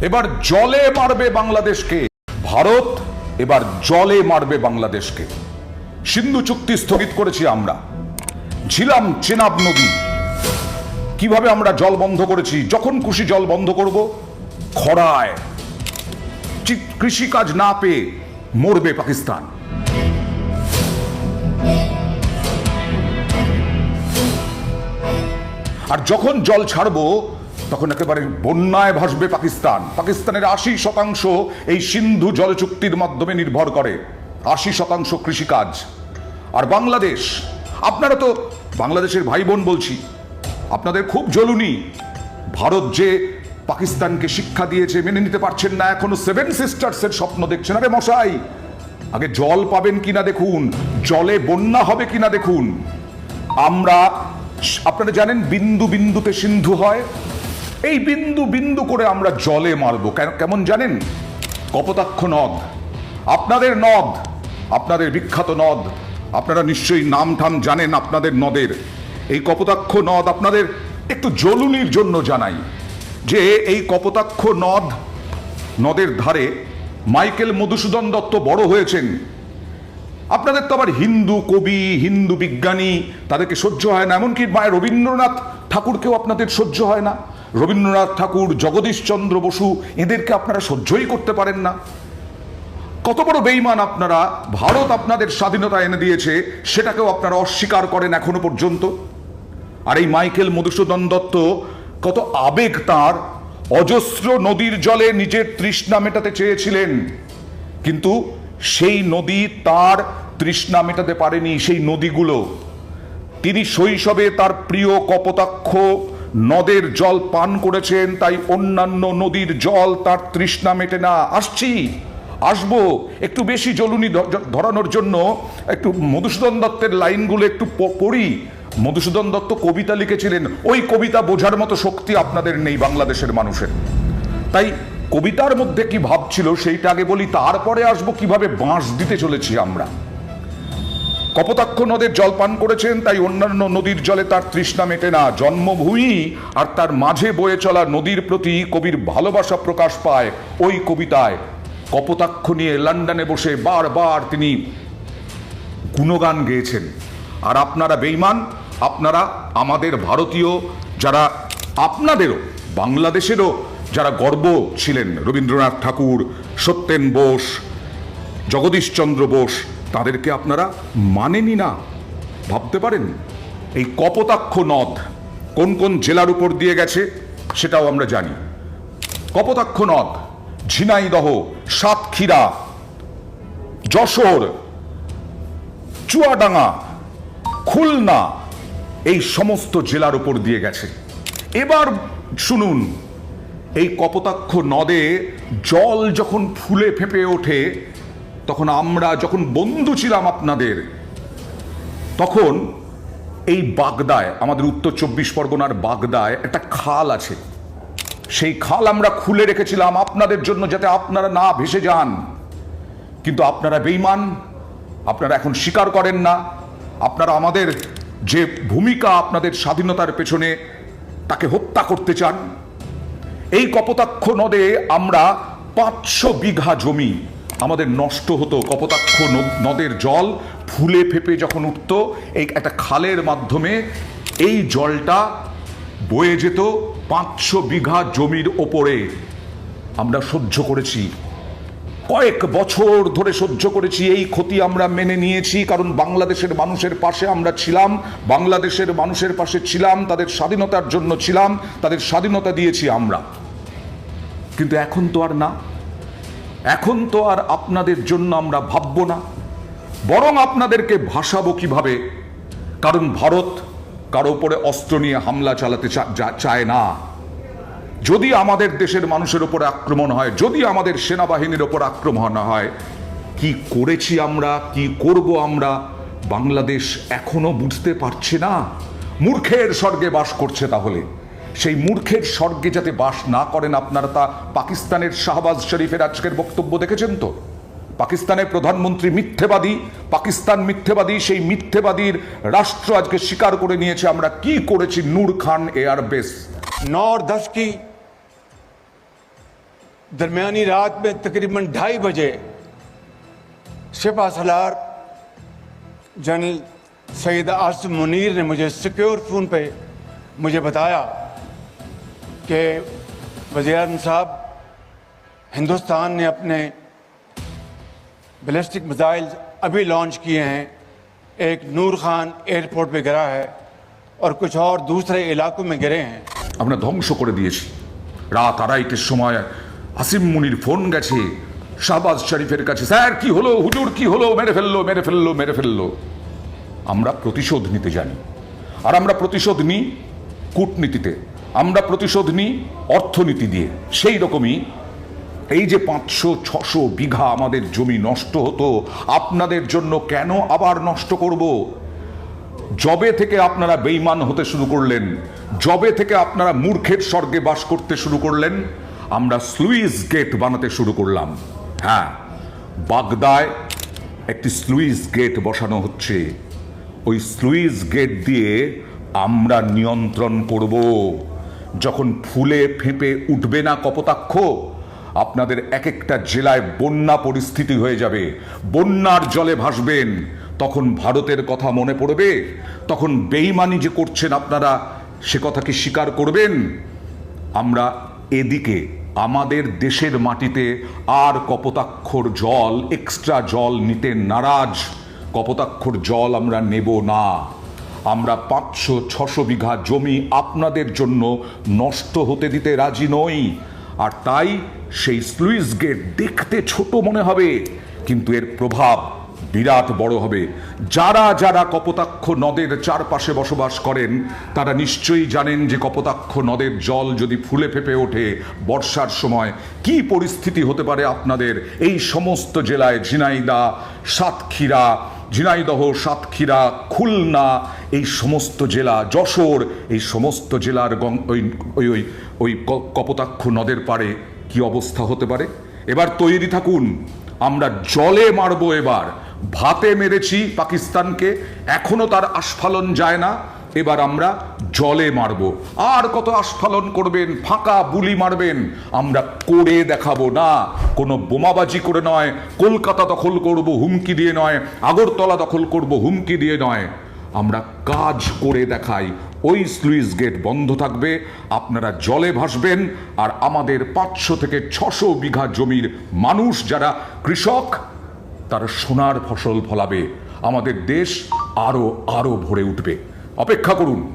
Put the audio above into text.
এবার জলে মারবে বাংলাদেশকে। ভারত এবার জলে মারবে বাংলাদেশকে। সিন্ধু চুক্তি স্থগিত করেছি আমরা। ঝিলাম চেনাব নদী। কীভাবে আমরা জল বন্ধ করেছি, যখন খুশি জল বন্ধ করব? খরায়। কৃষিকাজ না পেয়ে মরবে পাকিস্তান। আর যখন জল ছাড়বো তখন একেবারে বন্যায় ভাসবে পাকিস্তান। পাকিস্তানের আশি শতাংশ এই সিন্ধু জল চুক্তির মাধ্যমে নির্ভর করে। আশি শতাংশ কৃষিকাজ। আর বাংলাদেশ, আপনারা তো বাংলাদেশের ভাই বোন বলছি, আপনাদের খুব জ্বলুনি। ভারত যে পাকিস্তানকে শিক্ষা দিয়েছে, মেনে নিতে পারছেন না, এখনও সেভেন সিস্টার্সের স্বপ্ন দেখছেন। আরে মশাই, আগে জল পাবেন কিনা দেখুন, জলে বন্যা হবে কিনা দেখুন। আমরা, আপনারা জানেন বিন্দু বিন্দুতে সিন্ধু হয় এই বিন্দু বিন্দু করে আমরা জলে মারবো। কেন- কেমন জানেন? কপোতাক্ষ নদ। আপনাদের নদ, আপনাদের বিখ্যাত নদ। আপনারা নিশ্চয়ই নাম ঠাম জানেন আপনাদের নদের। এই কপোতাক্ষ নদ আপনাদের একটু জ্বলুনির জন্য জানাই যে এই কপোতাক্ষ নদ নদের ধারে মাইকেল মধুসূদন দত্ত বড় হয়েছেন। আপনাদের তো আবার হিন্দু কবি, হিন্দু বিজ্ঞানী, তাদেরকে সহ্য হয় না। এমনকি মায়ের রবীন্দ্রনাথ ঠাকুরকেও আপনাদের সহ্য হয় না। রবীন্দ্রনাথ ঠাকুর, জগদীশ চন্দ্র বসু, এদেরকে আপনারা সহ্যই করতে পারেন না। কত বড় বেইমান আপনারা, ভারত আপনাদের স্বাধীনতা এনে দিয়েছে, সেটাকেও আপনারা অস্বীকার করেন এখনও পর্যন্ত। আর এই মাইকেল মধুসূদন দত্ত, কত আবেগ তার, অজস্র নদীর জলে নিজের তৃষ্ণা মেটাতে চেয়েছিলেন। কিন্তু সেই নদী তার তৃষ্ণা মেটাতে পারেনি, সেই নদীগুলো। তিনি শৈশবে তার প্রিয় কপোতাক্ষ নদের জল পান করেছেন, তাই অন্যান্য নদীর জল তার তৃষ্ণা মেটে না। আসছি, আসব। একটু বেশি জ্বলুনি ধ- ধরানোর জন্য একটু মধুসূদন দত্তের লাইনগুলো একটু পড়ি। মধুসূদন দত্ত কবিতা লিখেছিলেন। ওই কবিতা বোঝার মতো শক্তি আপনাদের নেই বাংলাদেশের মানুষের। তাই কবিতার মধ্যে কি ভাবছিল সেইটা আগে বলি, তারপরে আসব কীভাবে বাঁশ দিতে চলেছি আমরা। কপোতাক্ষ নদের জল পান করেছেন, তাই অন্যান্য নদীর জলে তার তৃষ্ণা মেটে না। জন্মভূমি আর তার মাঝে বয়ে চলা নদীর প্রতি কবির ভালোবাসা প্রকাশ পায় ওই কবিতায়। কপোতাক্ষ নিয়ে লন্ডনে বসে বারবার তিনি গুণগান গেয়েছেন। আর আপনারা বেইমান আপনারা আমাদের ভারতীয়, যারা আপনাদেরও, বাংলাদেশেরও যারা গর্ব ছিলেন রবীন্দ্রনাথ ঠাকুর, সত্যেন বোস, জগদীশচন্দ্র বোস তাদেরকে আপনারা মানেনি না। ভাবতে পারেন? এই কপোতাক্ষ নদ কোন কোন জেলার উপর দিয়ে গেছে সেটাও আমরা জানি। কপোতাক্ষ নদ, ঝিনাইদহ, সাতক্ষীরা, যশোর, চুয়াডাঙ্গা, খুলনা, এই সমস্ত জেলার উপর দিয়ে গেছে। এবার শুনুন, এই কপোতাক্ষ নদে জল যখন ফুলে ফেপে ওঠে তখন আমরা যখন বন্ধু ছিলাম আপনাদের, তখন এই বাগদায়, আমাদের উত্তর চব্বিশ পরগনার বাগদায় একটা খাল আছে। সেই খাল আমরা খুলে রেখেছিলাম আপনাদের জন্য যাতে আপনারা না ভেসে যান। কিন্তু আপনারা বেইমান আপনারা এখন স্বীকার করেন না। আপনারা আমাদের যে ভূমিকা আপনাদের স্বাধীনতার পেছনে তাকে হত্যা করতে চান, এই কপোতাক্ষ নদে আমরা পাঁচশো বিঘা জমি আমাদের নষ্ট হতো, কপোতাক্ষ নদের জল ফুলে ফেপে যখন উঠত, এই একটা খালের মাধ্যমে এই জলটা বয়ে যেত পাঁচশো বিঘা জমির ওপরে। আমরা সহ্য করেছি। কয়েক বছর ধরে সহ্য করেছি, এই ক্ষতি আমরা মেনে নিয়েছি, কারণ বাংলাদেশের মানুষের পাশে আমরা ছিলাম, বাংলাদেশের মানুষের পাশে ছিলাম, তাদের স্বাধীনতার জন্য ছিলাম, তাদের স্বাধীনতা দিয়েছি আমরা। কিন্তু এখন তো আর না। এখন তো আর আপনাদের জন্য আমরা ভাববো না। বরং আপনাদেরকে ভাসাবো কীভাবে? কারণ ভারত কারও উপরে অস্ত্র নিয়ে হামলা চালাতে চায় না। যদি আমাদের দেশের মানুষের উপর আক্রমণ হয়, যদি আমাদের সেনাবাহিনীর ওপর আক্রমণ হয়, কি করেছি আমরা, কি করব আমরা, বাংলাদেশ এখনও বুঝতে পারছে না। মূর্খের স্বর্গে বাস করছে তাহলে। সেই মূর্খের স্বর্গে যাতে বাস না করেন আপনারা তা পাকিস্তানের শাহবাজ শরীফের আজকের বক্তব্য দেখেছেন তো পাকিস্তানের প্রধানমন্ত্রী মিথ্যেবাদী পাকিস্তান মিথ্যেবাদী সেই মিথ্যেবাদীর রাষ্ট্র আজকে স্বীকার করে নিয়েছে আমরা কি করেছি নূর খান এয়ার বেস नौ और दस की दरमियानी रात में तकरीबन ढाई बजे सिपा सलार जनरल सईद आसिम मुनीर ने मुझे सिक्योर फ़ोन पे मुझे बताया कि वज़ीर साहब हिंदुस्तान ने अपने बैलिस्टिक मिसाइल अभी लॉन्च किए हैं एक नूर खान एयरपोर्ट पे गिरा है और कुछ और दूसरे इलाकों में गिरे हैं আমরা ধ্বংস করে দিয়েছি রাত আড়াইটের সময় আসিম মুনির ফোন গেছে শাহবাজ শরীফের কাছে স্যার কি হলো হুজুর কি হলো মেরে ফেললো মেরে ফেললো মেরে ফেললো আমরা প্রতিশোধ নিতে জানি আর আমরা প্রতিশোধ নিই কূটনীতিতে আমরা প্রতিশোধ নিই অর্থনীতি দিয়ে। সেই রকমই এই যে পাঁচশো, ছশো বিঘা আমাদের জমি নষ্ট হতো, আপনাদের জন্য কেন আবার নষ্ট করব? জবে থেকে আপনারা বেইমান হতে শুরু করলেন জবে থেকে আপনারা মূর্খের স্বর্গে বাস করতে শুরু করলেন, আমরা স্লুইস গেট বানাতে শুরু করলাম। হ্যাঁ বাগদায় একটি স্লুইস গেট বসানো হচ্ছে। ওই স্লুইস গেট দিয়ে আমরা নিয়ন্ত্রণ করব। যখন ফুলে ফেঁপে উঠবে না কপোতাক্ষ, আপনাদের এক একটা জেলায় বন্যা পরিস্থিতি হয়ে যাবে। বন্যার জলে ভাসবেন। তখন ভারতের কথা মনে পড়বে। তখন বেইমানি যে করছেন আপনারা, সে কথা কি স্বীকার করবেন? আমরা এদিকে আমাদের দেশের মাটিতে আর কপোতাক্ষর জল এক্সট্রা জল নিতে নারাজ। কপোতাক্ষর জল আমরা নেব না। আমরা পাঁচশো, ছশো বিঘা জমি আপনাদের জন্য নষ্ট হতে দিতে রাজি নই। আর তাই সেই স্লুইস গেট দেখতে ছোট মনে হবে, কিন্তু এর প্রভাব বিরাট বড় হবে। যারা যারা কপোতাক্ষ নদের চারপাশে বসবাস করেন, তারা নিশ্চয়ই জানেন যে কপোতাক্ষ নদের জল যদি ফুলে ফেপে ওঠে বর্ষার সময়, কি পরিস্থিতি হতে পারে আপনাদের? এই সমস্ত জেলায় ঝিনাইদা, সাতক্ষীরা ঝিনাইদহ, সাতক্ষীরা, খুলনা, এই সমস্ত জেলা, যশোর, এই সমস্ত জেলার গং- ওই ওই ওই ওই কপোতাক্ষ নদের পাড়ে কি অবস্থা হতে পারে? এবার তৈরি থাকুন। আমরা জলে মারব এবার। ভাতে মেরেছি পাকিস্তানকে এখনও তার আস্ফালন যায় না। এবার আমরা জলে মারব। আর কত আস্ফালন করবেন, ফাঁকা বুলি মারবেন, আমরা করে দেখাবো না। কোনো বোমাবাজি করে নয়, কলকাতা দখল করব, হুমকি দিয়ে নয়, আগরতলা দখল করব, হুমকি দিয়ে নয়। আমরা কাজ করে দেখাই, ওই স্লুইস গেট বন্ধ থাকবে, আপনারা জলে ভাসবেন, আর আমাদের পাঁচশো থেকে ছশো বিঘা জমির মানুষ যারা কৃষক, তারা সোনার ফসল ফলাবে। আমাদের দেশ আরও আরও ভরে উঠবে। অপেক্ষা করুন।